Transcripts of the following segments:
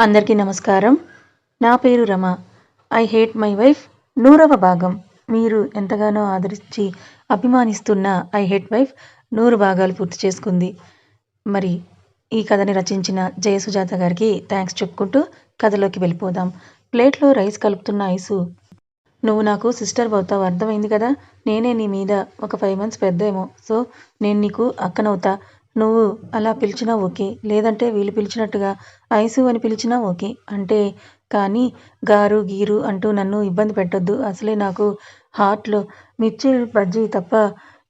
అందరికీ నమస్కారం. నా పేరు Rama. I hate my wife నూరవ భాగం. మీరు ఎంతగానో ఆదరించి అభిమానిస్తున్న ఐ హేట్ వైఫ్ నూరు భాగాలు పూర్తి చేసుకుంది. మరి ఈ కథని రచించిన జయసుజాత గారికి థ్యాంక్స్ చెప్పుకుంటూ కథలోకి వెళ్ళిపోదాం. ప్లేట్లో రైస్ కలుపుతున్న ఐసు. నువ్వు నాకు సిస్టర్ అవుతావు అర్థమైంది కదా? నేనే నీ మీద ఒక ఫైవ్ మంత్స్ పెద్దేమో. సో నేను నీకు అక్కనవుతా. నువ్వు అలా పిలిచినా ఓకే లేదంటే వీళ్ళు పిలిచినట్టుగా ఐసు అని పిలిచినా ఓకే అంటే కానీ గారు గీరు అంటూ నన్ను ఇబ్బంది పెట్టొద్దు. అసలే నాకు హార్ట్లో మిర్చి బజ్జీ తప్ప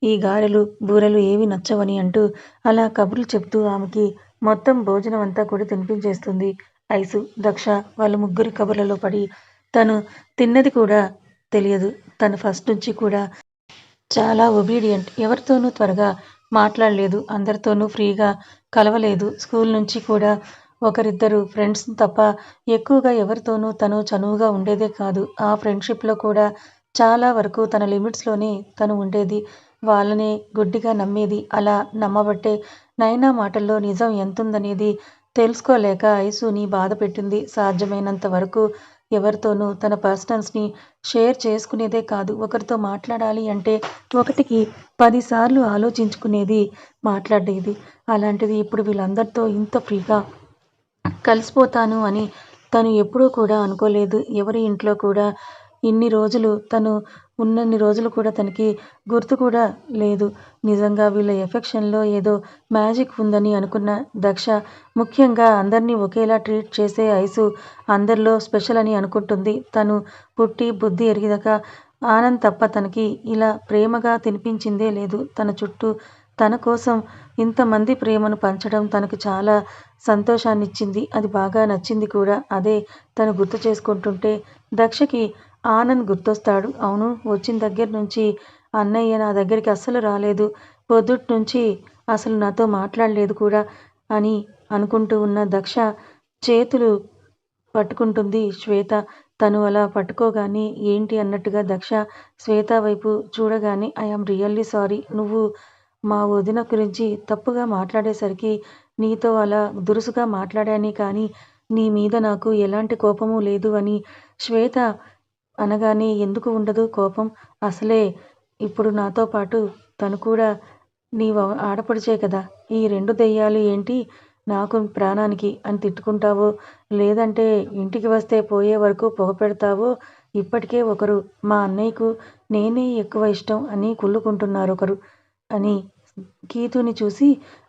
ఈ గారెలు బూరెలు ఏవి నచ్చవని అంటూ అలా కబుర్లు చెప్తూ ఆమెకి మొత్తం భోజనం అంతా కూడా తినిపించేస్తుంది ఐసు. దక్ష వాళ్ళ ముగ్గురి కబుర్లలో పడి తను తిన్నది కూడా తెలియదు. తను ఫస్ట్ నుంచి కూడా చాలా ఒబీడియంట్ ఎవరితోనూ త్వరగా మాట్లాడలేదు. అందరితోనూ ఫ్రీగా కలవలేదు. స్కూల్ నుంచి కూడా ఒకరిద్దరు ఫ్రెండ్స్ తప్ప ఎక్కువగా ఎవరితోనూ తను చనువుగా ఉండేదే కాదు. ఆ ఫ్రెండ్షిప్లో కూడా చాలా వరకు తన లిమిట్స్లోనే తను ఉండేది. వాళ్ళనే గుడ్డిగా నమ్మేది. అలా నమ్మబట్టే నైనా మాటల్లో నిజం ఎంతుందనేది తెలుసుకోలేక ఐసుని బాధ పెట్టింది సాధ్యమైనంత వరకు ఎవరితోనూ తన పర్సనల్స్ని షేర్ చేసుకునేదే కాదు. ఒకరితో మాట్లాడాలి అంటే ఒకటికి పదిసార్లు ఆలోచించుకునేది మాట్లాడేది. అలాంటిది ఇప్పుడు వీళ్ళందరితో ఇంత ఫ్రీగా కలిసిపోతాను అని తను ఎప్పుడూ కూడా అనుకోలేదు. ఎవరి ఇంట్లో కూడా ఇన్ని రోజులు తను ఉన్నన్ని రోజులు కూడా తనకి గుర్తు కూడా లేదు. నిజంగా వీళ్ళ ఎఫెక్షన్లో ఏదో మ్యాజిక్ ఉందని అనుకున్న దక్ష ముఖ్యంగా అందరినీ ఒకేలా ట్రీట్ చేసే ఐసు అందరిలో స్పెషల్ అని అనుకుంటుంది. తను పుట్టి బుద్ధి ఎరిగిదాక ఆనంద్ తప్ప తనకి ఇలా ప్రేమగా తినిపించిందే లేదు. తన చుట్టూ తన కోసం ఇంతమంది ప్రేమను పంచడం తనకు చాలా సంతోషాన్నిచ్చింది. అది బాగా నచ్చింది కూడా. అదే తను గుర్తు చేసుకుంటుంటే దక్షకి ఆనంద్ గుర్తొస్తాడు. అవును వచ్చిన దగ్గర నుంచి అన్నయ్య నా దగ్గరికి అస్సలు రాలేదు. పొద్దుట్ నుంచి అసలు నాతో మాట్లాడలేదు కూడా అని అనుకుంటూ ఉన్న దక్ష చేతులు పట్టుకుంటుంది. శ్వేత తను అలా పట్టుకోగానే ఏంటి అన్నట్టుగా దక్ష శ్వేత వైపు చూడగానే ఐఆమ్ రియల్లీ సారీ. నువ్వు మా వదిన గురించి తప్పుగా మాట్లాడేసరికి నీతో అలా దురుసుగా మాట్లాడానే కానీ నీ మీద నాకు ఎలాంటి కోపము లేదు అని శ్వేత అనగానే ఎందుకు ఉండదు కోపం? అసలే ఇప్పుడు నాతో పాటు తను కూడా నీ ఆడపడిచే కదా. ఈ రెండు దెయ్యాలు ఏంటి? నాకు ప్రాణానికి అని తిట్టుకుంటావో? లేదంటే ఇంటికి వస్తే పోయే వరకు పొగ పెడతావో? ఇప్పటికే ఒకరు మా అన్నయ్యకు నేనే ఎక్కువ ఇష్టం అని కుళ్ళుకుంటున్నారు ఒకరు అని కీతుని చూసి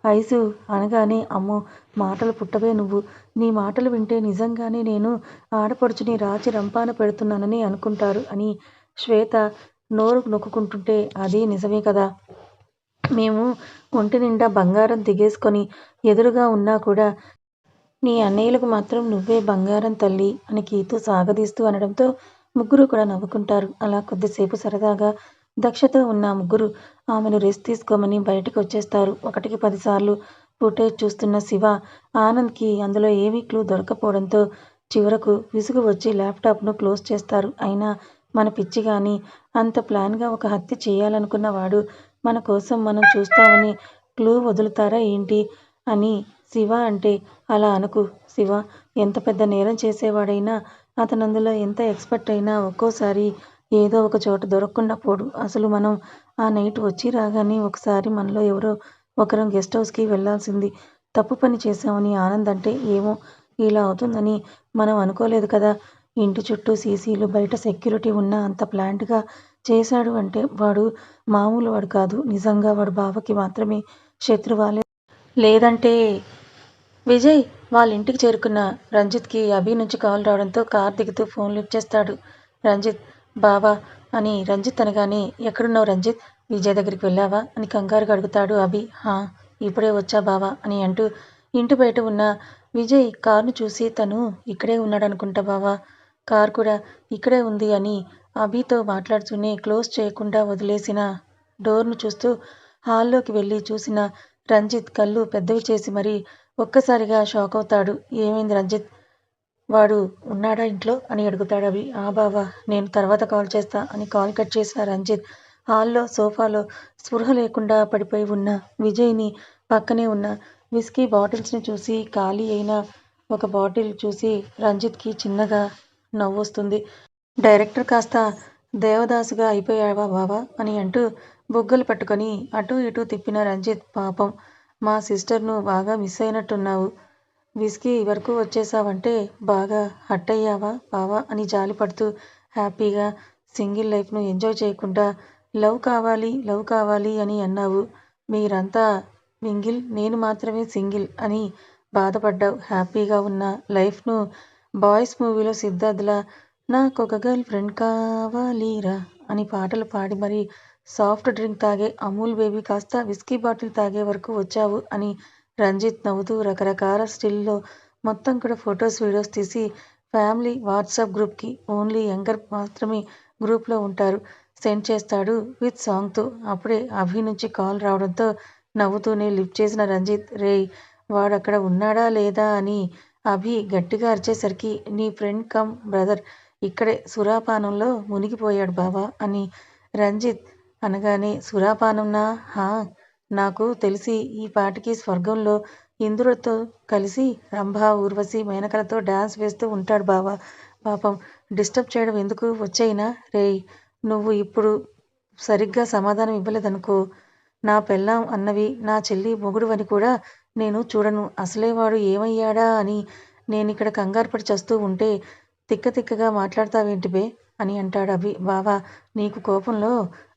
ఐసు అనగానే అమ్మో మాటలు పుట్టవే నువ్వు. నీ మాటలు వింటే నిజంగానే నేను ఆడపడుచుని రాచి రంపాన పెడుతున్నానని అనుకుంటారు అని శ్వేత నోరు నొక్కుంటుంటే అది నిజమే కదా. మేము ఒంటి నిండా బంగారం దిగేసుకొని ఎదురుగా ఉన్నా కూడా నీ అన్నయ్యలకు మాత్రం నువ్వే బంగారం తల్లి అని కీతు సాగదీస్తూ అనడంతో ముగ్గురు కూడా నవ్వుకుంటారు. అలా కొద్దిసేపు సరదాగా దక్షతో ఉన్న ముగ్గురు ఆమెను రెస్ట్ తీసుకోమని బయటకు వచ్చేస్తారు. ఒకటికి పదిసార్లు ఫుటేజ్ చూస్తున్న శివ ఆనంద్కి అందులో ఏమీ క్లూ దొరకపోవడంతో చివరకు విసుగు వచ్చి ల్యాప్టాప్ను క్లోజ్ చేస్తారు. అయినా మన పిచ్చి కానీ అంత ప్లాన్గా ఒక హత్య చేయాలనుకున్నవాడు మన కోసం మనం చూస్తామని క్లూ వదులుతారా ఏంటి అని శివ అంటే అలా అనుకు. శివ ఎంత పెద్ద నేరం చేసేవాడైనా అతనందులో ఎంత ఎక్స్పర్ట్ అయినా ఒక్కోసారి ఏదో ఒక చోట దొరకకుండా పోడు. అసలు మనం ఆ నైట్ వచ్చి రాగానే ఒకసారి మనలో ఎవరో ఒకరం గెస్ట్ హౌస్కి వెళ్ళాల్సింది. తప్పు పని చేశామని ఆనంద్ అంటే ఏమో ఇలా అవుతుందని మనం అనుకోలేదు కదా. ఇంటి చుట్టూ సీసీలు బయట సెక్యూరిటీ ఉన్న అంత ప్లాంట్గా చేశాడు అంటే వాడు మామూలు వాడు కాదు. నిజంగా వాడు బావకి మాత్రమే శత్రువాలే. లేదంటే విజయ్ వాళ్ళ ఇంటికి చేరుకున్న రంజిత్కి అభి నుంచి కాల్ రావడంతో కార్ దిగుతూ ఫోన్ లిఫ్ట్ చేస్తాడు రంజిత్. బావా అని రంజిత్ అనగానే ఎక్కడున్నావు రంజిత్? విజయ్ దగ్గరికి వెళ్ళావా? అని కంగారుగా అడుగుతాడు అభి. హా ఇప్పుడే వచ్చా బావా అని అంటూ ఇంటి బయట ఉన్న విజయ్ కారును చూసి తను ఇక్కడే ఉన్నాడనుకుంటా బావా కార్ కూడా ఇక్కడే ఉంది అని అభితో మాట్లాడుతూనే క్లోజ్ చేయకుండా వదిలేసిన డోర్ను చూస్తూ హాల్లోకి వెళ్ళి చూసిన రంజిత్ కళ్ళు పెద్దవి చేసి మరీ ఒక్కసారిగా షాక్ అవుతాడు. ఏమైంది రంజిత్? వాడు ఉన్నాడా ఇంట్లో? అని అడుగుతాడు అభి. ఆ బావా నేను తర్వాత కాల్ చేస్తా అని కాల్ కట్ చేసిన రంజిత్. హాల్లో సోఫాలో స్పృహ లేకుండా పడిపోయి ఉన్న విజయ్ని పక్కనే ఉన్న విస్కీ బాటిల్స్ని చూసి ఖాళీ అయిన ఒక బాటిల్ చూసి రంజిత్కి చిన్నగా నవ్వొస్తుంది. డైరెక్టర్ కాస్త దేవదాసుగా అయిపోయావా బావా? అని అంటూ బొగ్గలు పట్టుకొని అటూ ఇటూ తిప్పిన రంజిత్ పాపం మా సిస్టర్ను బాగా మిస్ అయినట్టున్నావు. విస్కీ వరకు వచ్చేసావంటే బాగా హట్ అయ్యావా బావా అని జాలిపడుతూ హ్యాపీగా సింగిల్ లైఫ్ను ఎంజాయ్ చేయకుండా లవ్ కావాలి లవ్ కావాలి అని అన్నావు. మీరంతా మింగిల్ నేను మాత్రమే సింగిల్ అని బాధపడ్డావు. హ్యాపీగా ఉన్న లైఫ్ను బాయ్స్ మూవీలో సిద్ధార్థ్లా నాకొక గర్ల్ ఫ్రెండ్ కావాలిరా అని పాటలు పాడి మరి సాఫ్ట్ డ్రింక్ తాగే అమూల్ బేబీ కాస్త విస్కీ బాటిల్ తాగే వరకు వచ్చావు అని రంజిత్ నవ్వుతూ రకరకాల స్టిల్లో మొత్తం కూడా ఫొటోస్ వీడియోస్ తీసి ఫ్యామిలీ వాట్సాప్ గ్రూప్కి ఓన్లీ యంగర్ మాత్రమే గ్రూప్లో ఉంటారు. సెండ్ చేస్తాడు విత్ సాంగ్తో. అప్పుడే అభి నుంచి కాల్ రావడంతో నవ్వుతూనే లిఫ్ట్ చేసిన రంజిత్ రేయ్ వాడు అక్కడ ఉన్నాడా లేదా? అని అభి గట్టిగా అరిచేసరికి నీ ఫ్రెండ్ కమ్ బ్రదర్ ఇక్కడే సురాపానంలో మునిగిపోయాడు బావా అని రంజిత్ అనగానే సురాపానంనా? హా నాకు తెలిసి ఈ పాటికి స్వర్గంలో ఇంద్రుడితో కలిసి రంభ ఊర్వశి మేనకలతో డాన్స్ వేస్తూ ఉంటాడు బావా. పాపం డిస్టర్బ్ చేయడం ఎందుకు వచ్చైనా రేయ్ నువ్వు ఇప్పుడు సరిగ్గా సమాధానం ఇవ్వలేదనుకో. నా పెళ్ళాం అన్నవి నా చెల్లి మొగుడు అని కూడా నేను చూడను. అసలే వాడు ఏమయ్యాడా అని నేను ఇక్కడ కంగారుపడి చేస్తూ ఉంటే తిక్క తిక్కగా మాట్లాడతావేంటి బే అని అంటాడు అభి. బావా నీకు కోపంలో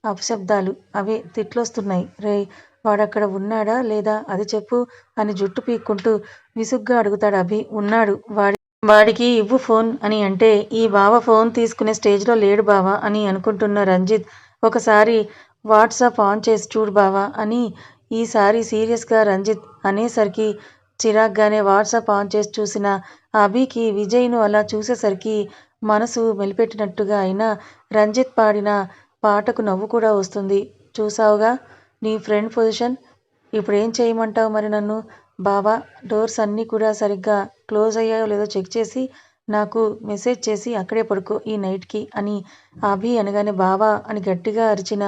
అపశబ్దాలు అవే తిట్లొస్తున్నాయి. రే వాడక్కడ ఉన్నాడా లేదా? అది చెప్పు అని జుట్టు పీక్కుంటూ విసుగ్గా అడుగుతాడు అభి. ఉన్నాడు. వాడి వాడికి ఇవ్వు ఫోన్ అని అంటే ఈ బావ ఫోన్ తీసుకునే స్టేజ్లో లేడు బావా అని అనుకుంటున్న రంజిత్ ఒకసారి వాట్సాప్ ఆన్ చేసి చూడు బావా అని ఈసారి సీరియస్గా రంజిత్ అనేసరికి చిరాగ్గానే వాట్సాప్ ఆన్ చేసి చూసిన అభికి విజయ్ను అలా చూసేసరికి మనసు మెలిపెట్టినట్టుగా అయినా రంజిత్ పాడిన పాటకు నవ్వు కూడా వస్తుంది. చూసావుగా? నీ ఫ్రెండ్ పొజిషన్ ఇప్పుడు ఏం చేయమంటావు మరి నన్ను? బావా డోర్స్ అన్నీ కూడా సరిగ్గా క్లోజ్ అయ్యాయో లేదో చెక్ చేసి నాకు మెసేజ్ చేసి అక్కడే పడుకో ఈ నైట్కి అని అభి అనగానే బావా అని గట్టిగా అరిచిన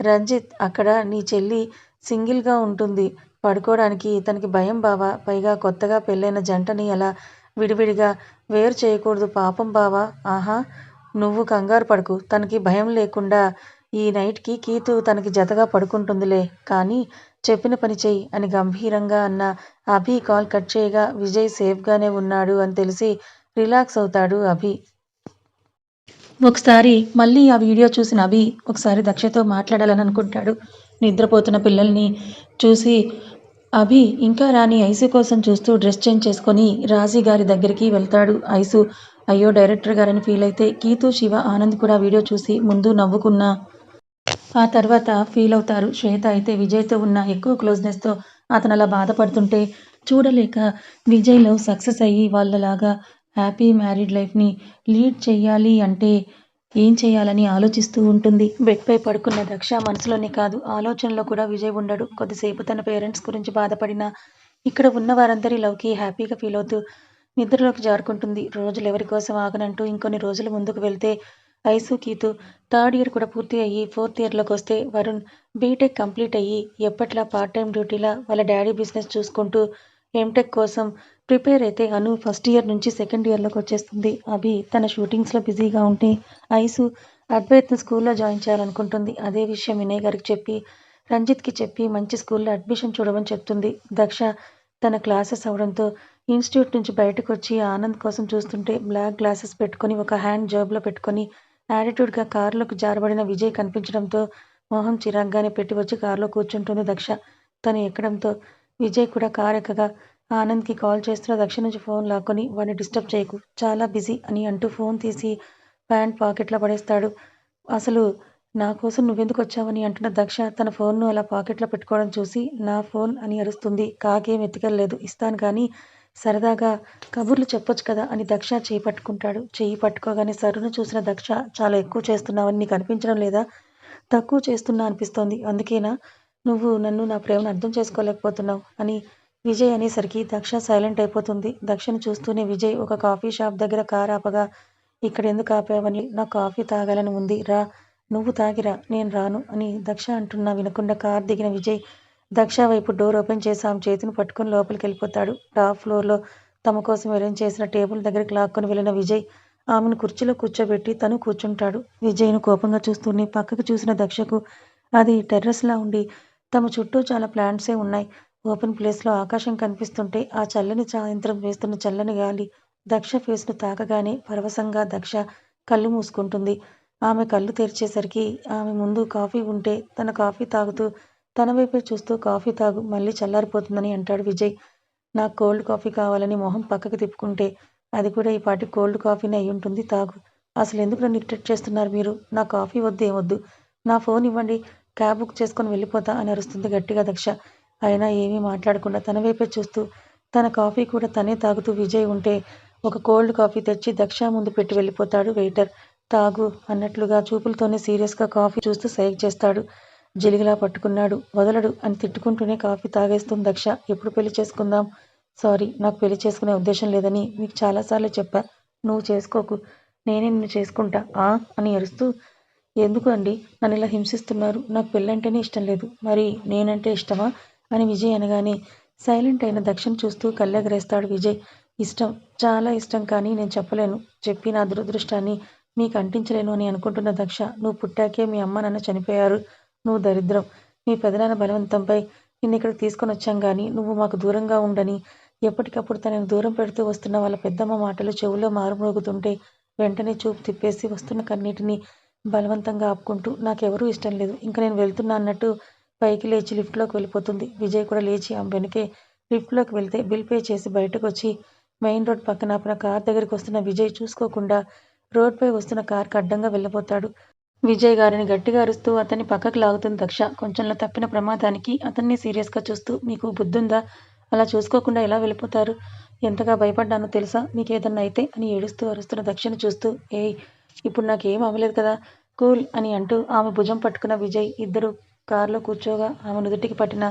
రంజిత్ అక్కడ నీ చెల్లి సింగిల్గా ఉంటుంది. పడుకోవడానికి తనకి భయం బావా. పైగా కొత్తగా పెళ్ళైన జంటని అలా విడివిడిగా వేరు చేయకూడదు. పాపం బావా. ఆహా నువ్వు కంగారు పడకు. తనకి భయం లేకుండా ఈ నైట్కి కీతు తనకి జతగా పడుకుంటుందిలే. కానీ చెప్పిన పని చెయ్యి అని గంభీరంగా అన్న అభి కాల్ కట్ చేయగా విజయ్ సేఫ్గానే ఉన్నాడు అని తెలిసి రిలాక్స్ అవుతాడు అభి. ఒకసారి మళ్ళీ ఆ వీడియో చూసిన అభి ఒకసారి దక్షతో మాట్లాడాలని అనుకుంటాడు. నిద్రపోతున్న పిల్లల్ని చూసి అభి ఇంకా రాని ఐసు కోసం చూస్తూ డ్రెస్ చేంజ్ చేసుకొని రాజీ గారి దగ్గరికి వెళ్తాడు ఐసు. అయ్యో డైరెక్టర్ గారని ఫీల్ అయితే కీతు శివ ఆనంద్ కూడా వీడియో చూసి ముందు నవ్వుకున్నా. ఆ తర్వాత ఫీల్ అవుతారు. శ్వేత అయితే విజయ్తో ఉన్న ఎక్కువ క్లోజ్నెస్తో అతను అలా బాధపడుతుంటే చూడలేక విజయ్ లవ్ సక్సెస్ అయ్యి వాళ్ళలాగా హ్యాపీ మ్యారీడ్ లైఫ్ని లీడ్ చేయాలి అంటే ఏం చేయాలని ఆలోచిస్తూ ఉంటుంది. బెడ్పై పడుకున్న దక్ష మనసులోనే కాదు ఆలోచనలో కూడా విజయ్ ఉండడు. కొద్దిసేపు తన పేరెంట్స్ గురించి బాధపడిన ఇక్కడ ఉన్న వారందరి లవ్కి హ్యాపీగా ఫీల్ అవుతూ నిద్రలోకి జారుకుంటుంది. రోజులు ఎవరి కోసం ఆగనంటూ ఇంకొన్ని రోజులు ముందుకు వెళ్తే ఐసు కీతు థర్డ్ ఇయర్ కూడా పూర్తి అయ్యి ఫోర్త్ ఇయర్లోకి వస్తే వరుణ్ బీటెక్ కంప్లీట్ అయ్యి ఎప్పట్లా పార్ట్ టైం డ్యూటీలా వాళ్ళ డాడీ బిజినెస్ చూసుకుంటూ ఎంటెక్ కోసం ప్రిపేర్ అయితే అను ఫస్ట్ ఇయర్ నుంచి సెకండ్ ఇయర్లోకి వచ్చేస్తుంది. అభి తన షూటింగ్స్లో బిజీగా ఉంటే ఐసు అద్వైత్ను స్కూల్లో జాయిన్ చేయాలనుకుంటుంది. అదే విషయం వినయ్ గారికి చెప్పి రంజిత్కి చెప్పి మంచి స్కూల్లో అడ్మిషన్ చూడమని చెప్తుంది. దక్ష తన క్లాసెస్ అవడంతో ఇన్స్టిట్యూట్ నుంచి బయటకు వచ్చి ఆనంద్ కోసం చూస్తుంటే బ్లాక్ గ్లాసెస్ పెట్టుకొని ఒక హ్యాండ్ జాబ్లో పెట్టుకొని యాటిట్యూడ్గా కారులోకి జారబడిన విజయ్ కనిపించడంతో మొహం చిరాగ్గానే పెట్టి వచ్చి కారులో కూర్చుంటుంది దక్ష. తను ఎక్కడంతో? విజయ్ కూడా కారు ఎక్కగా? ఆనంద్కి కాల్ చేస్తున్న దక్ష నుంచి ఫోన్ లాక్కొని వాడిని డిస్టర్బ్ చేయకు. చాలా బిజీ అని అంటూ ఫోన్ తీసి ప్యాంట్ పాకెట్లో పడేస్తాడు. అసలు నా కోసం నువ్వెందుకు వచ్చావని అంటున్న దక్ష తన ఫోన్ను అలా పాకెట్లో పెట్టుకోవడం చూసి నా ఫోన్ అని అరుస్తుంది. కాకేం ఎత్తుకెళ్ళలేదు. ఇస్తాను కానీ సరదాగా కబుర్లు చెప్పొచ్చు కదా అని దక్ష చేయి పట్టుకుంటాడు. చెయ్యి పట్టుకోగానే సరును చూసిన దక్ష చాలా ఎక్కువ చేస్తున్నావని నీకు అనిపించడం లేదా? తక్కువ చేస్తున్నా అనిపిస్తోంది. అందుకేనా? నువ్వు నన్ను నా ప్రేమను అర్థం చేసుకోలేకపోతున్నావు అని విజయ్ అనేసరికి దక్ష సైలెంట్ అయిపోతుంది. దక్షను చూస్తూనే విజయ్ ఒక కాఫీ షాప్ దగ్గర కార్ ఆపగా ఇక్కడ ఎందుకు ఆపావని? నా కాఫీ తాగాలని ఉంది. రా నువ్వు తాగిరా నేను రాను అని దక్ష అంటున్నా వినకుండా కార్ దిగిన విజయ్ దక్ష వైపు డోర్ ఓపెన్ చేసి ఆమె చేతిని పట్టుకుని లోపలికి వెళ్ళిపోతాడు. టాప్ ఫ్లోర్లో తమ కోసం అరేంజ్ చేసిన టేబుల్ దగ్గరికి లాక్కొని వెళ్ళిన విజయ్ ఆమెను కుర్చీలో కూర్చోబెట్టి తను కూర్చుంటాడు. విజయ్ను కోపంగా చూస్తూనే పక్కకు చూసిన దక్షకు అది టెర్రస్లా ఉండి తమ చుట్టూ చాలా ప్లాంట్సే ఉన్నాయి. ఓపెన్ ప్లేస్లో ఆకాశం కనిపిస్తుంటే ఆ చల్లని సాయంత్రం వేస్తున్న చల్లని గాలి దక్ష ఫేస్ను తాకగానే పరవశంగా దక్ష కళ్ళు మూసుకుంటుంది. ఆమె కళ్ళు తెరిచేసరికి ఆమె ముందు కాఫీ ఉంటే తన కాఫీ తాగుతూ తన వైపే చూస్తూ కాఫీ తాగు మళ్ళీ చల్లారిపోతుందని అంటాడు విజయ్. నాకు కోల్డ్ కాఫీ కావాలని మొహం పక్కకు తిప్పుకుంటే అది కూడా ఈ పాటి కోల్డ్ కాఫీనే అయి ఉంటుంది తాగు. అసలు ఎందుకు నన్ను ఇరిటేట్ చేస్తున్నారు మీరు? నా కాఫీ వద్దు ఏమొద్దు. నా ఫోన్ ఇవ్వండి క్యాబ్ బుక్ చేసుకొని వెళ్ళిపోతా అని అరుస్తుంది గట్టిగా దక్ష. అయినా ఏమీ మాట్లాడకుండా తన వైపే చూస్తూ తన కాఫీ కూడా తనే తాగుతూ విజయ్ ఉంటే ఒక కోల్డ్ కాఫీ తెచ్చి దక్ష ముందు పెట్టి వెళ్ళిపోతాడు వెయిటర్. తాగు అన్నట్లుగా చూపులతోనే సీరియస్గా కాఫీ చూస్తూ సైక్ చేస్తాడు. జిలిగిలా పట్టుకున్నాడు. వదలడు అని తిట్టుకుంటూనే కాఫీ తాగేస్తుంది దక్ష. ఎప్పుడు పెళ్ళి చేసుకుందాం? సారీ నాకు పెళ్ళి చేసుకునే ఉద్దేశం లేదని మీకు చాలాసార్లు చెప్పా. నువ్వు చేసుకోకు. నేనే నిన్ను చేసుకుంటా. ఆ? అని అరుస్తూ ఎందుకు అండి? నన్ను ఇలా హింసిస్తున్నారు. నాకు పెళ్ళంటేనే ఇష్టం లేదు. మరి నేనంటే ఇష్టమా? అని విజయ్ అనగానే సైలెంట్ అయిన దక్షను చూస్తూ కళ్ళెగరేస్తాడు విజయ్. ఇష్టం చాలా ఇష్టం కానీ నేను చెప్పలేను. చెప్పి నా దురదృష్టాన్ని మీకు అంటించలేను అని అనుకుంటున్న దక్ష నువ్వు పుట్టాకే మీ అమ్మ నాన్న చనిపోయారు. నువ్వు దరిద్రం. మీ పెదనాన్న బలవంతంపై నిన్ను ఇక్కడ తీసుకొని వచ్చాం కానీ నువ్వు మాకు దూరంగా ఉండని. ఎప్పటికప్పుడు తనని దూరం పెడుతూ వస్తున్న వాళ్ళ పెద్దమ్మ మాటలు చెవులో మారుమోగుతుంటే వెంటనే చూపు తిప్పేసి వస్తున్న కన్నీటిని బలవంతంగా ఆపుకుంటూ నాకెవరూ ఇష్టం లేదు. ఇంకా నేను వెళ్తున్నా అన్నట్టు పైకి లేచి లిఫ్ట్లోకి వెళ్ళిపోతుంది. విజయ్ కూడా లేచి ఆమె వెనకే లిఫ్ట్లోకి వెళ్తే బిల్ పే చేసి బయటకు వచ్చి మెయిన్ రోడ్ పక్కన ఆపిన కార్ దగ్గరికి వస్తున్న విజయ్ చూసుకోకుండా రోడ్పై వస్తున్న కార్కి అడ్డంగా వెళ్ళిపోతాడు విజయ్ గారిని గట్టిగా అరుస్తూ అతన్ని పక్కకు లాగుతుంది దక్ష కొంచెంలో తప్పిన ప్రమాదానికి అతన్ని సీరియస్గా చూస్తూ మీకు బుద్ధుందా? అలా చూసుకోకుండా ఎలా వెళ్ళిపోతారు? ఎంతగా భయపడ్డానో తెలుసా? మీకేదన్నా అయితే? అని ఏడుస్తూ అరుస్తున్న దక్షను చూస్తూ ఏయ్ ఇప్పుడు నాకేం అవ్వలేదు కదా? కూల్ అని అంటూ ఆమె భుజం పట్టుకున్న విజయ్ ఇద్దరు కారులో కూర్చోగా ఆమె నుదుటికి పట్టిన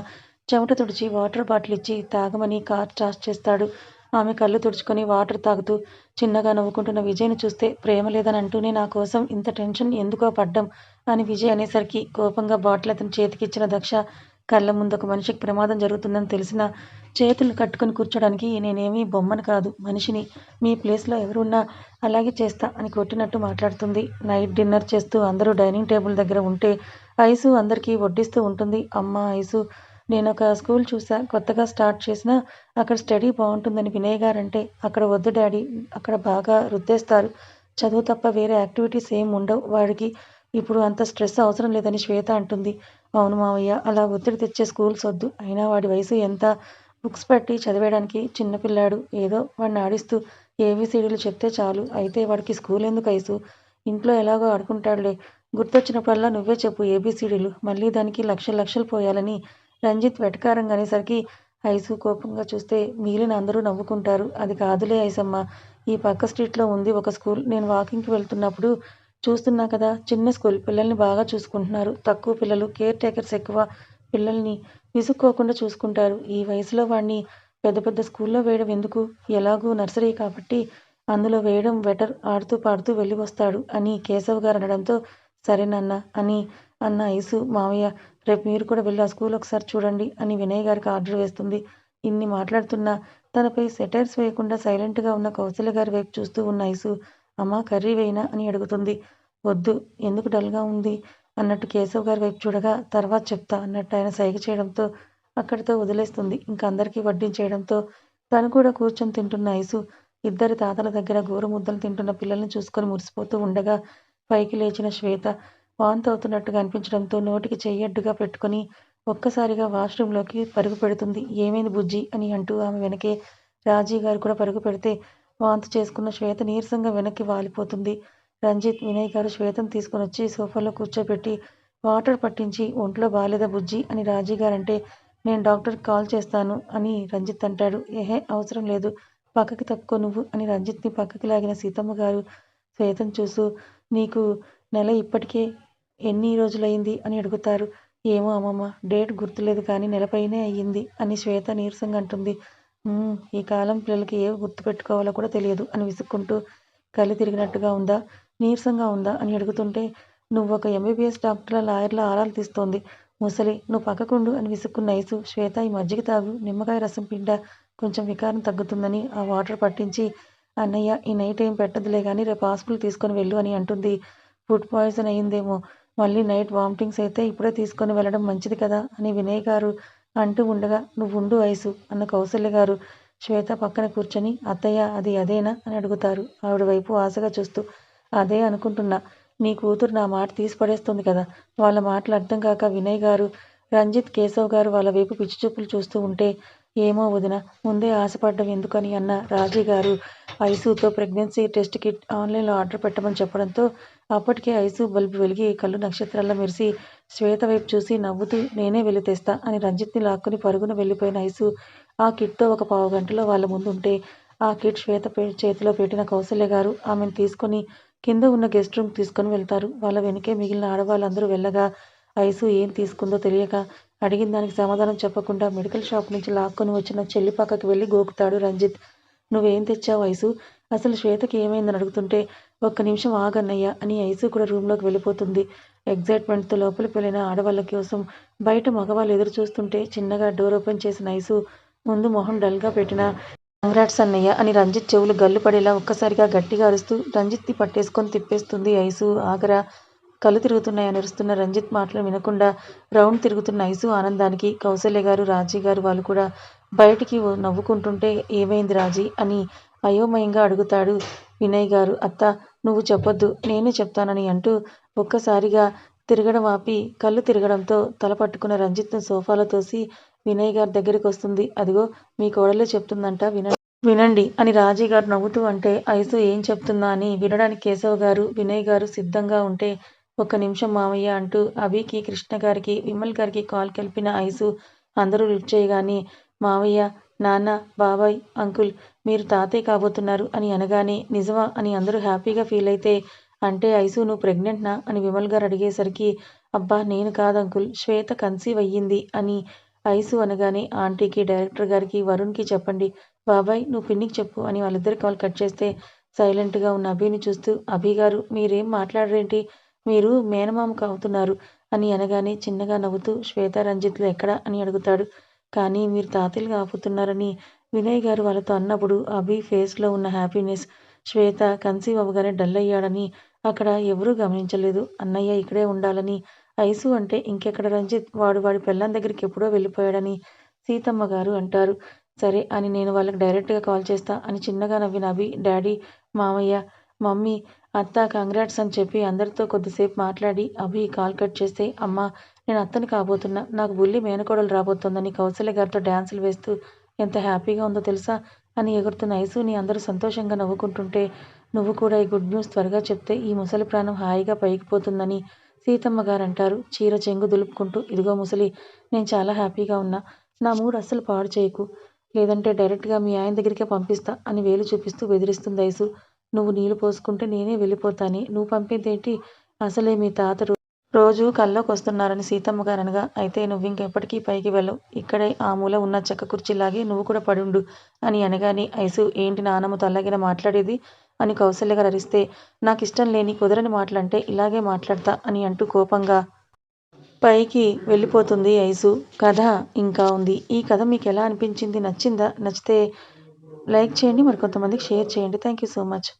చెమట తుడిచి వాటర్ బాటిల్ ఇచ్చి తాగమని కార్ చార్జ్ చేస్తాడు. ఆమె కళ్ళు తుడుచుకొని వాటర్ తాగుతూ చిన్నగా నవ్వుకుంటున్న విజయ్ను చూస్తే ప్రేమ లేదని అంటూనే నా కోసం ఇంత టెన్షన్ ఎందుకో పడ్డం అని విజయ్ అనేసరికి కోపంగా బాటిల్ అతని చేతికి ఇచ్చిన దక్ష కళ్ళ ముందు ఒక మనిషికి ప్రమాదం జరుగుతుందని తెలిసిన చేతులు కట్టుకొని కూర్చోడానికి నేనేమీ బొమ్మను కాదు మనిషిని. మీ ప్లేస్లో ఎవరున్నా అలాగే చేస్తా అని కొట్టినట్టు మాట్లాడుతుంది. నైట్ డిన్నర్ చేస్తూ అందరూ డైనింగ్ టేబుల్ దగ్గర ఉంటే ఐసు అందరికీ వడ్డిస్తూ ఉంటుంది. అమ్మ ఐసు నేను ఒక స్కూల్ చూసా కొత్తగా స్టార్ట్ చేసిన అక్కడ స్టడీ బాగుంటుందని వినయ్ గారంటే అక్కడ వద్దు డాడీ అక్కడ బాగా రుద్దేస్తారు. చదువు తప్ప వేరే యాక్టివిటీస్ ఏం ఉండవు. వాడికి ఇప్పుడు అంత స్ట్రెస్ అవసరం లేదని శ్వేత అంటుంది. అవును మావయ్య అలా ఒత్తిడి తెచ్చే స్కూల్స్ వద్దు. అయినా వాడి వయసు ఎంత? బుక్స్ పెట్టి చదివేయడానికి చిన్నపిల్లాడు ఏదో వాడిని ఆడిస్తూ ఏబీసీడీలు చెప్తే చాలు. అయితే వాడికి స్కూల్ ఎందుకు ఐసు? ఇంట్లో ఎలాగో ఆడుకుంటాడులే. గుర్తొచ్చినప్పుడల్లా నువ్వే చెప్పు ఏబీసీడీలు. మళ్ళీ దానికి లక్షలు లక్షలు పోయాలని రంజిత్ వెటకారంగా అనేసరికి ఐసు కోపంగా చూస్తే మిగిలిన అందరూ నవ్వుకుంటారు. అది కాదులే ఐసమ్మ ఈ పక్క స్ట్రీట్లో ఉంది ఒక స్కూల్. నేను వాకింగ్కి వెళ్తున్నప్పుడు చూస్తున్నా కదా చిన్న స్కూల్. పిల్లల్ని బాగా చూసుకుంటున్నారు. తక్కువ పిల్లలు కేర్ టేకర్స్ ఎక్కువ పిల్లల్ని విసుక్కోకుండా చూసుకుంటారు. ఈ వయసులో వాడిని పెద్ద పెద్ద స్కూల్లో వేయడం ఎందుకు? ఎలాగూ నర్సరీ కాబట్టి అందులో వేయడం బెటర్. ఆడుతూ పాడుతూ వెళ్ళి వస్తాడు అని కేశవ్ గారు అనడంతో సరేనన్న అని అన్న ఐసు మావయ్య రేపు మీరు కూడా వెళ్ళి ఆ స్కూల్ ఒకసారి చూడండి అని వినయ్ గారికి ఆర్డర్ వేస్తుంది. ఇన్ని మాట్లాడుతున్నా తనపై సెటైర్స్ వేయకుండా సైలెంట్గా ఉన్న కౌశల్య గారి వైపు చూస్తూ ఉన్న ఐసు అమ్మ కర్రీ వేయినా? అని అడుగుతుంది. వద్దు ఎందుకు డల్గా ఉంది? అన్నట్టు కేశవ్ గారి వైపు చూడగా తర్వాత చెప్తా అన్నట్టు ఆయన సైగ చేయడంతో అక్కడితో వదిలేస్తుంది. ఇంకా అందరికీ వడ్డించేయడంతో తను కూడా కూర్చొని తింటున్న ఐసు ఇద్దరి తాతల దగ్గర గోరుముద్దలు తింటున్న పిల్లల్ని చూసుకొని మురిసిపోతూ ఉండగా పైకి లేచిన శ్వేత వాంతి అవుతున్నట్టుగా అనిపించడంతో నోటికి చెయ్యడ్డుగా పెట్టుకొని ఒక్కసారిగా వాష్రూంలోకి పరుగు పెడుతుంది. ఏమైంది బుజ్జి? అని అంటూ ఆమె వెనకే రాజీ గారు కూడా పరుగు పెడితే వాంతి చేసుకున్న శ్వేత నీరసంగా వెనక్కి వాలిపోతుంది. రంజిత్ వినయ్ గారు శ్వేతను తీసుకొని వచ్చి సోఫాలో కూర్చోబెట్టి వాటర్ పట్టించి ఒంట్లో బాగాలేదా బుజ్జి? అని రాజీ గారంటే నేను డాక్టర్కి కాల్ చేస్తాను అని రంజిత్ అంటాడు. ఏహే అవసరం లేదు. పక్కకి తప్పుకో నువ్వు అని రంజిత్ని పక్కకి లాగిన సీతమ్మ గారు శ్వేతను చూసు నీకు నెల ఇప్పటికే ఎన్ని రోజులైంది అని అడుగుతారు. ఏమో అమ్మమ్మ డేట్ గుర్తులేదు కానీ నెలపైనే అయ్యింది అని శ్వేత నీరసంగా అంటుంది. ఈ కాలం పిల్లలకి ఏ గుర్తు పెట్టుకోవాలో కూడా తెలియదు అని విసుక్కుంటూ కళ్ళు తిరిగినట్టుగా ఉందా? నీరసంగా ఉందా అని అడుగుతుంటే నువ్వు ఒక ఎంబీబీఎస్ డాక్టర్ల లాయర్ల ఆరాలు తీస్తోంది. ముసలి నువ్వు పక్కకుండు అని విసుక్కున్న ఐసు శ్వేత ఈ మజ్జిగ తాగు నిమ్మకాయ రసం పిండా కొంచెం వికారం తగ్గుతుందని ఆ వాటర్ పట్టించి అన్నయ్య ఈ నైట్ ఏం పెట్టదులే కానీ రేపు హాస్పిటల్ తీసుకొని వెళ్ళు అని అంటుంది. ఫుడ్ పాయిజన్ అయ్యిందేమో మళ్ళీ నైట్ వామిటింగ్స్ అయితే ఇప్పుడే తీసుకొని వెళ్ళడం మంచిది కదా అని వినయ్ గారు అంటూ ఉండగా నువ్వు ఉండు ఐసు అన్న కౌసల్య గారు శ్వేత పక్కన కూర్చొని అత్తయ్య అది అదేనా? అని అడుగుతారు. ఆవిడ వైపు ఆశగా చూస్తూ అదే అనుకుంటున్నా. నీ కూతురు నా మాట తీసిపడేస్తుంది కదా. వాళ్ళ మాటలు అర్థం కాక వినయ్ గారు రంజిత్ కేశవ్ గారు వాళ్ళ వైపు పిచ్చిచూపులు చూస్తూ ఉంటే ఏమో వదిన ముందే ఆశపడ్డం ఎందుకని? అన్న రాజీ గారు ఐసూతో ప్రెగ్నెన్సీ టెస్ట్ కిట్ ఆన్లైన్లో ఆర్డర్ పెట్టమని చెప్పడంతో అప్పటికే ఐసు బల్బు వెలిగి కళ్ళు నక్షత్రాల్లో మెరిసి శ్వేత వైపు చూసి నవ్వుతూ నేనే వెళ్ళి తెస్తా అని రంజిత్ని లాక్కుని పరుగున వెళ్ళిపోయిన ఐసు ఆ కిట్తో ఒక పావు గంటలో వాళ్ళ ముందు ఉంటే ఆ కిట్ శ్వేత పే- చేతిలో పెట్టిన కౌశల్య గారు ఆమెను తీసుకొని కింద ఉన్న గెస్ట్ రూమ్ తీసుకొని వెళ్తారు. వాళ్ళ వెనుకే మిగిలిన ఆడవాళ్ళందరూ వెళ్ళగా ఐసు ఏం తీసుకుందో తెలియక అడిగిన దానికి సమాధానం చెప్పకుండా మెడికల్ షాప్ నుంచి లాక్కొని వచ్చిన చెల్లి పక్కకి వెళ్ళి గోకుతాడు రంజిత్. నువ్వేం తెచ్చావు ఐసు? అసలు శ్వేతకి ఏమైందని అడుగుతుంటే ఒక్క నిమిషం ఆగన్నయ్య అని ఐసు కూడా రూమ్లోకి వెళ్ళిపోతుంది. ఎగ్జైట్మెంట్తో లోపలికి వెళ్ళిన ఆడవాళ్ళ కోసం బయట మగవాళ్ళు ఎదురు చూస్తుంటే చిన్నగా డోర్ ఓపెన్ చేసిన ఐసు ముందు మొహం డల్గా పెట్టిన కంగ్రాట్స్ అన్నయ్య అని రంజిత్ చెవులు గల్లు పడేలా ఒక్కసారిగా గట్టిగా అరుస్తూ రంజిత్ని పట్టేసుకొని తిప్పేస్తుంది ఐసు. ఆగరా కళ్ళు తిరుగుతున్నాయని అరుస్తున్న రంజిత్ మాటలు వినకుండా రౌండ్ తిరుగుతున్న ఐసు ఆనందానికి కౌసల్య గారు రాజీ గారు వాళ్ళు కూడా బయటికి నవ్వుకుంటుంటే ఏమైంది రాజీ? అని అయోమయంగా అడుగుతాడు. వినయ్ గారు అత్త నువ్వు చెప్పొద్దు నేనే చెప్తానని అంటూ ఒక్కసారిగా తిరగడం ఆపి కళ్ళు తిరగడంతో తల పట్టుకున్న రంజిత్ను సోఫాలో తోసి వినయ్ గారి దగ్గరికి వస్తుంది. అదిగో మీ కోడలే చెప్తుందంట విన వినండి అని రాజీ గారు నవ్వుతూ అంటే ఐసు ఏం చెప్తుందా అని వినడానికి కేశవ్ గారు వినయ్ గారు సిద్ధంగా ఉంటే ఒక్క నిమిషం మామయ్య అంటూ అభికి కృష్ణ గారికి విమల్ గారికి కాల్ కలిపిన ఐసు అందరూ లిఫ్ట్ చేయగానే మావయ్య నాన్న బాబాయ్ అంకుల్ మీరు తాతయ్య కాబోతున్నారు అని అనగానే నిజమా అని అందరూ హ్యాపీగా ఫీల్ అయితే అంటే ఐసు నువ్వు ప్రెగ్నెంట్నా అని విమల్ గారు అడిగేసరికి అబ్బా నేను కాదు అంకుల్ శ్వేత కన్సీవ్ అయ్యింది అని ఐసు అనగానే ఆంటీకి డైరెక్టర్ గారికి వరుణ్కి చెప్పండి బాబాయ్ నువ్వు పిన్నికి చెప్పు అని వాళ్ళిద్దరి కాల్ కట్ చేస్తే సైలెంట్గా ఉన్న అభిని చూస్తూ అభి గారు మీరేం మాట్లాడరేంటి? మీరు మేనమామకు అవుతున్నారు అని అనగానే చిన్నగా నవ్వుతూ శ్వేత రంజిత్లు ఎక్కడా అని అడుగుతాడు. కానీ మీరు తాతయ్యలుగా ఆపుతున్నారని వినయ్ గారు వాళ్ళతో అన్నప్పుడు అభి ఫేస్లో ఉన్న హ్యాపీనెస్ శ్వేత కన్సీవ్ అవ్వగానే డల్ అయ్యాడని అక్కడ ఎవరూ గమనించలేదు. అన్నయ్య ఇక్కడే ఉండాలని ఐసు అంటే ఇంకెక్కడ రంజిత్ వాడు వాడి పెళ్ళాం దగ్గరికి ఎప్పుడో వెళ్ళిపోయాడని సీతమ్మ గారు అంటారు. సరే అని నేను వాళ్ళకి డైరెక్ట్గా కాల్ చేస్తా అని చిన్నగా నవ్విన అభి డాడీ మామయ్య మమ్మీ అత్త కంగ్రాట్స్ అని చెప్పి అందరితో కొద్దిసేపు మాట్లాడి అభి కాల్ కట్ చేస్తే అమ్మ నేను అత్తని కాబోతున్నా. నాకు బుల్లి మేనకోడలు రాబోతోందని కౌశల్య గారితో డ్యాన్సులు వేస్తూ ఎంత హ్యాపీగా ఉందో తెలుసా? అని ఎగురుతున్న ఐసుని అందరూ సంతోషంగా నవ్వుకుంటుంటే నువ్వు కూడా ఈ గుడ్ న్యూస్ త్వరగా చెప్తే ఈ ముసలి ప్రాణం హాయిగా పైకి పోతుందని సీతమ్మ గారు అంటారు చీర చెంగు దులుపుకుంటూ ఇదిగో ముసలి నేను చాలా హ్యాపీగా ఉన్నా. నా మూడు అస్సలు పాడు చేయకు. లేదంటే డైరెక్ట్గా మీ ఆయన దగ్గరికే పంపిస్తా అని వేలు చూపిస్తూ బెదిరిస్తుంది ఐసు. నువ్వు నీళ్ళు పోసుకుంటే నేనే వెళ్ళిపోతానే? నువ్వు పంపేదేంటి? అసలే మీ తాతరు రోజూ కల్లోకొస్తున్నారని సీతమ్మ గారు అనగా అయితే నువ్వు ఇంకెప్పటికీ పైకి వెళ్ళవు. ఇక్కడే ఆ మూల ఉన్న చెక్క కుర్చీలాగే నువ్వు కూడా పడుండు అని అనగానే ఐసు ఏంటి నానమ్మ తల్లగిన మాట్లాడేది? అని కౌశల్యగారు అరిస్తే నాకు ఇష్టం లేని కుదరని మాటలంటే ఇలాగే మాట్లాడతా అని అంటూ కోపంగా పైకి వెళ్ళిపోతుంది ఐసు. కథ ఇంకా ఉంది. ఈ కథ మీకు ఎలా అనిపించింది? నచ్చిందా? నచ్చితే లైక్ చేయండి. మరి కొంతమందికి షేర్ చేయండి. Thank you so much.